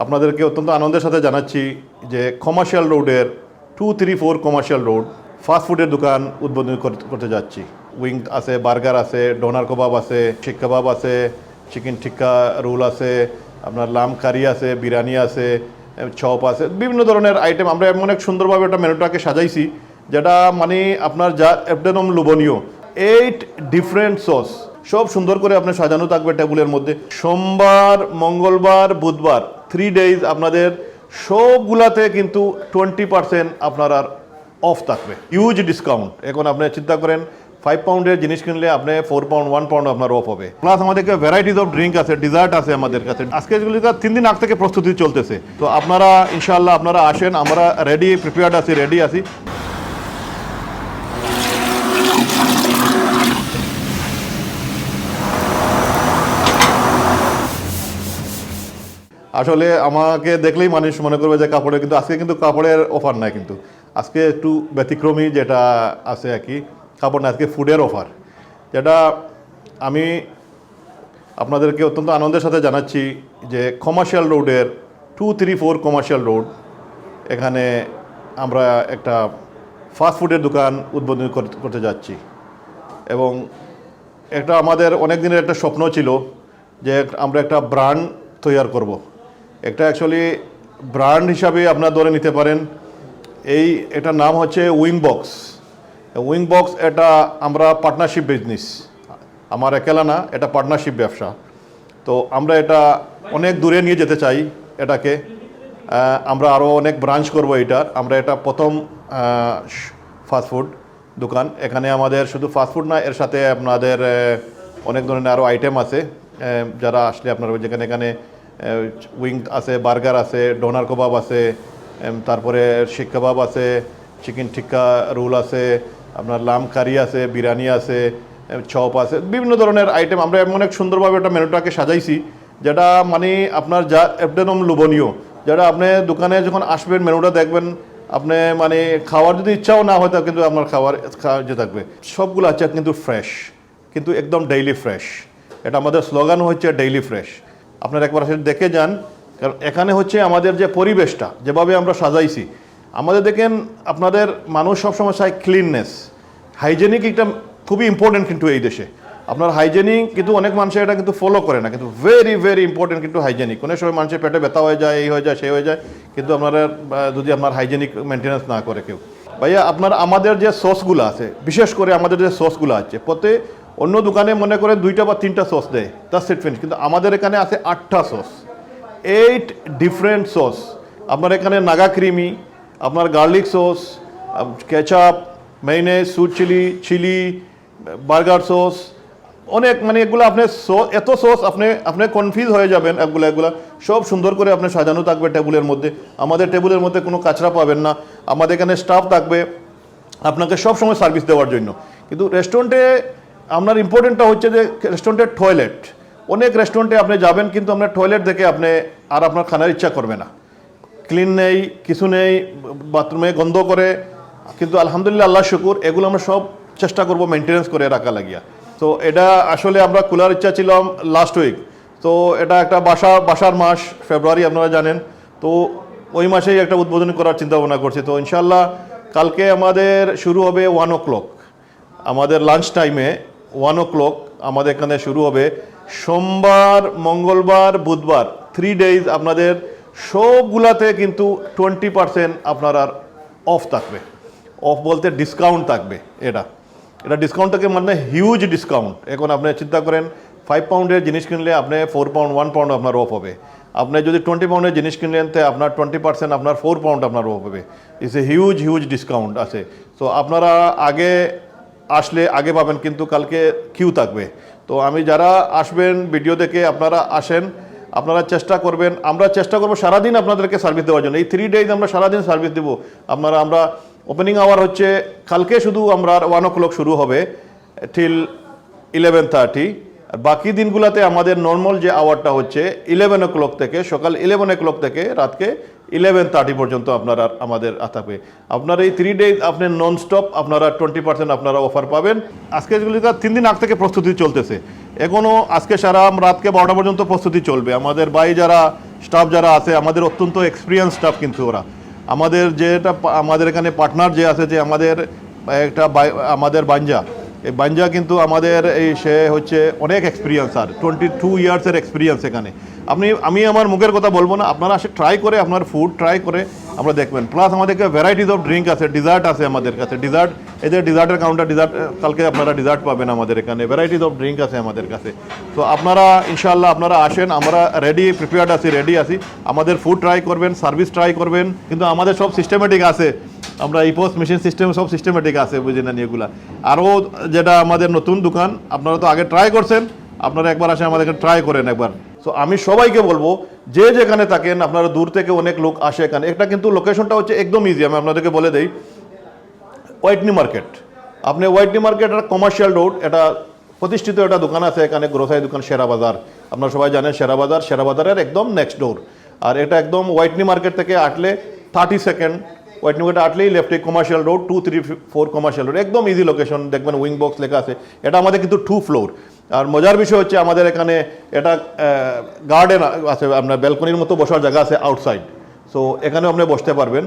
আপনাদেরকে অত্যন্ত আনন্দের সাথে জানাচ্ছি যে কমার্শিয়াল রোডের two three four commercial road fast ফুডের দোকান উদ্বোধন কর- করতে যাচ্ছি। উইং আছে বার্গার আছে ডোনার কবাব আছে শিক কাবাব আছে চিকেন টিক্কা রোল আছে, আপনার লাম কারি আছে, বিরিয়ানি আছে চপ আছে, বিভিন্ন ধরনের আইটেম আমরা এমন এক সুন্দরভাবে একটা মেনুটাকে সাজাইছি, যেটা মানে আপনার যা একদম লোভনীয়। এইট ডিফারেন্ট সস সব সুন্দর করে আপনার সাজানো থাকবে টেবিলের মধ্যে। সোমবার, মঙ্গলবার, বুধবার। থ্রি ডেইজ আপনাদের সবগুলাতে কিন্তু টোয়েন্টি পার্সেন্ট আপনার আর অফ থাকবে। হিউজ ডিসকাউন্ট এখন আপনি চিন্তা করেন ফাইভ পাউন্ডের জিনিস কিনলে আপনি ফোর পাউন্ড ওয়ান পাউন্ড আপনার অফ হবে। প্লাস আমাদেরকে ভ্যারাইটিস অফ ড্রিঙ্ক আছে ডিজার্ট আছে আমাদের কাছে। আজকে যেগুলি তিন দিন আগ থেকে প্রস্তুতি চলতেছে। তো আপনারা ইনশাল্লাহ আপনারা আসেন, আমরা রেডি প্রিপেয়ার্ড আছি রেডি আছি। আসলে আমাকে দেখলেই মানুষ মনে করবে যে কাপড়ে কিন্তু, আজকে কিন্তু কাপড়ের অফার নাই কিন্তু। আজকে একটু ব্যতিক্রমী যেটা আছে আর কি, কাপড় না আজকে ফুডের অফার যেটা আমি আপনাদেরকে অত্যন্ত আনন্দের সাথে জানাচ্ছি যে কমার্শিয়াল রোডের two three four commercial road এখানে আমরা একটা ফাস্ট ফুডের দোকান উদ্বোধন করতে যাচ্ছি। এবং একটা আমাদের অনেক দিনের একটা স্বপ্ন ছিল যে আমরা একটা ব্র্যান্ড তৈরি করব। একটা অ্যাকচুয়ালি ব্র্যান্ড হিসাবে আপনারা ধরে নিতে পারেন। এই এটার নাম হচ্ছে উইং বক্স উইং বক্স এটা আমরা পার্টনারশিপ বিজনেস আমার একেলা না, এটা পার্টনারশিপ ব্যবসা। তো আমরা এটা অনেক দূরে নিয়ে যেতে চাই এটাকে। আমরা আরও অনেক ব্রাঞ্চ করব এটার। আমরা এটা প্রথম ফাস্টফুড দোকান। এখানে আমাদের শুধু ফাস্টফুড না, এর সাথে আপনাদের অনেক ধরনের আরও আইটেম আছে। যারা আসলে আপনার যেখানে এখানে উইং আছে বার্গার আছে ডোনার কবাব আছে তারপরে শিক কাবাব আছে চিকেন টিক্কা রোল আছে, আপনার লাম কারি আছে, বিরিয়ানি আছে চপ আছে, বিভিন্ন ধরনের আইটেম আমরা এমন এক সুন্দরভাবে একটা মেনুটাকে সাজাইছি, যেটা মানে আপনার যা একদম লোভনীয়, যেটা আপনি দোকানে যখন আসবেন, মেনুটা দেখবেন, আপনি মানে খাওয়ার যদি ইচ্ছাও না হয় তা কিন্তু আপনার খাওয়ার খাওয়া যে থাকবে। সবগুলো আছে কিন্তু ফ্রেশ কিন্তু একদম ডেইলি ফ্রেশ এটা আমাদের স্লোগান হচ্ছে ডেইলি ফ্রেশ আপনারা একবার আসলে দেখে যান। কারণ এখানে হচ্ছে আমাদের যে পরিবেশটা, যেভাবে আমরা সাজাইছি, আমাদের দেখেন আপনাদের মানুষ সবসময় চায় ক্লিননেস হাইজেনিক একটা খুবই ইম্পর্টেন্ট কিন্তু এই দেশে। আপনার হাইজেনিক কিন্তু অনেক মানুষ এটা কিন্তু ফলো করে না, কিন্তু ভেরি ভেরি ইম্পর্টেন্ট কিন্তু হাইজেনিক অনেক সময় মানুষের পেটে ব্যথা হয়ে যায়, এই হয়ে যায়, সেই হয়ে যায়, কিন্তু আপনারা যদি আপনার হাইজেনিক মেনটেন্যান্স না করে কেউ। ভাইয়া, আপনার আমাদের যে সসগুলো আছে, বিশেষ করে আমাদের যে সসগুলো আছে, প্রত্যেক অন্য দোকানে মনে করে দুইটা বা তিনটা সস দেয়, তার সেট ফিনিশ কিন্তু আমাদের এখানে আছে আটটা সস। Eight different sauce. আপনার এখানে নাগা ক্রিমি, আপনার গার্লিক সস কেচাপ মেইনে sweet chilli chilli burger sauce. অনেক মানে এগুলো আপনি এত সস আপনি আপনি কনফিউজ হয়ে যাবেন এগুলো এগুলো। সব সুন্দর করে আপনি সাজানো থাকবে টেবিলের মধ্যে। আমাদের টেবিলের মধ্যে কোনো কাচরা পাবেন না। আমাদের এখানে স্টাফ থাকবে আপনাকে সব সময় সার্ভিস দেওয়ার জন্য। কিন্তু রেস্টুরেন্টে আপনার ইম্পর্টেন্টটা হচ্ছে যে রেস্টুরেন্টের টয়লেট অনেক রেস্টুরেন্টে আপনি যাবেন কিন্তু আপনার টয়লেট দেখে আপনি আর আপনার খানার ইচ্ছা করবে না। ক্লিন নেই, কিছু নেই বাথরুমে গন্ধ করে। কিন্তু আলহামদুলিল্লাহ আল্লাহ শুকুর, এগুলো আমরা সব চেষ্টা করব মেনটেনেন্স করে রাখা লাগিয়া। তো এটা আসলে আমরা খোলার ইচ্ছা ছিলাম লাস্ট উইক তো এটা একটা বাসা, বাসার মাস ফেব্রুয়ারি আপনারা জানেন। তো ওই মাসেই একটা উদ্বোধন করার চিন্তা ভাবনা করছি। তো ইনশাল্লাহ কালকে আমাদের শুরু হবে ওয়ান ও ক্লক আমাদের লাঞ্চ টাইমে ওয়ান ও ক্লক আমাদের এখানে শুরু হবে। সোমবার, মঙ্গলবার, বুধবার থ্রি ডেজ আপনাদের সবগুলাতে কিন্তু টোয়েন্টি পার্সেন্ট আপনার আর অফ থাকবে। অফ বলতে ডিসকাউন্ট থাকবে, এটা। এটা ডিসকাউন্ট থাকে মানে হিউজ ডিসকাউন্ট এখন আপনি চিন্তা করেন ফাইভ পাউন্ডের জিনিস কিনলে আপনি ফোর পাউন্ড ওয়ান পাউন্ড আপনার অফ হবে। আপনি যদি টোয়েন্টি পাউন্ডের জিনিস কিনলেন, তো আপনার টোয়েন্টি পার্সেন্ট আপনার ফোর পাউন্ড আপনার অফ হবে। It's a huge huge discount আছে। তো আপনারা আগে আসলে আগে পাবেন, কিন্তু কালকে কিউ থাকবে। তো আমি যারা আসবেন ভিডিও দেখে আপনারা আসেন, আপনারা চেষ্টা করবেন, আমরা চেষ্টা করব সারাদিন আপনাদেরকে সার্ভিস দেওয়ার জন্য। এই থ্রি ডেজ আমরা সারাদিন সার্ভিস দেবো। আপনারা, আমরা ওপেনিং আওয়ার হচ্ছে, কালকে শুধু আমরা ওয়ান ও ক্লক শুরু হবে টিল ইলেভেন থার্টি বাকি দিনগুলোতে আমাদের নর্মাল যে আওয়ারটা হচ্ছে ইলেভেন ও ক্লক থেকে, সকাল ইলেভেন ও ক্লক থেকে রাতকে ইলেভেন থার্টি পর্যন্ত আপনারা আমাদের থাকবে। আপনার এই থ্রি ডেজ আপনি নন স্টপ আপনারা টোয়েন্টি পার্সেন্ট আপনারা অফার পাবেন। আজকে যেগুলি তিন দিন আগ থেকে প্রস্তুতি চলতেছে। এখনও আজকে সারা রাতকে বারোটা পর্যন্ত প্রস্তুতি চলবে। আমাদের বাই যারা স্টাফ যারা আছে, আমাদের অত্যন্ত এক্সপিরিয়েন্স স্টাফ কিন্তু ওরা। আমাদের যেটা আমাদের এখানে পার্টনার যে আছে, যে আমাদের একটা আমাদের বাঞ্জা বাঞ্জা কিন্তু আমাদের এই সে হচ্ছে অনেক এক্সপিরিয়েন্স আর টোয়েন্টি টু ইয়ার্সের এক্সপিরিয়েন্স এখানে। আপনি, আমি আমার মুখের কথা বলব না, আপনারা আসে ট্রাই করে আপনার ফুড ট্রাই করে আমরা দেখবেন। প্লাস আমাদেরকে ভ্যারাইটিস অফ ড্রিঙ্ক আছে ডিজার্ট আছে আমাদের কাছে। ডিজার্ট এই যে ডিজার্টের কাউন্টার ডিজার্ট কালকে আপনারা ডিজার্ট পাবেন আমাদের এখানে। ভ্যারাইটিস অফ ড্রিঙ্ক আছে আমাদের কাছে। তো আপনারা ইনশাল্লাহ আপনারা আসেন, আমরা রেডি প্রিপেয়ার্ড আছি রেডি আছি। আমাদের ফুড ট্রাই করবেন সার্ভিস ট্রাই করবেন। কিন্তু আমাদের সব সিস্টেমেটিক আছে। আমরা ইপোস মেশিন সিস্টেম সব সিস্টেমেটিক আছে বুঝে নেন এগুলা আরও যেটা আমাদের নতুন দোকান, আপনারা তো আগে ট্রাই করছেন, আপনারা একবার আসে আমাদেরকে ট্রাই করেন একবার। সো আমি সবাইকে বলব, যে যেখানে থাকেন, আপনারা দূর থেকে অনেক লোক আসে এখানে। একটা কিন্তু লোকেশনটা হচ্ছে একদম ইজি আমি আপনাদেরকে বলে দেই। ওয়াইটনি মার্কেট আপনি ওয়াইটনি মার্কেট একটা কমার্শিয়াল রোড এটা প্রতিষ্ঠিত একটা দোকান আছে এখানে গ্রোসারি দোকান, সেরা বাজার। আপনারা সবাই জানেন সেরা বাজার, সেরা বাজারের একদম নেক্সট ডোর আর এটা একদম ওয়াইটনি মার্কেট থেকে আটলে থার্টি সেকেন্ড ওয়াইটনি মার্কেট আটলেই লেফটে commercial road two three four commercial road একদম ইজি লোকেশন দেখবেন উইং বক্স লেখা আছে। এটা আমাদের কিন্তু টু ফ্লোর আর মজার বিষয় হচ্ছে আমাদের এখানে এটা গার্ডেন আছে আপনার ব্যালকনির মতো বসার জায়গা আছে আউটসাইড সো এখানেও আপনি বসতে পারবেন।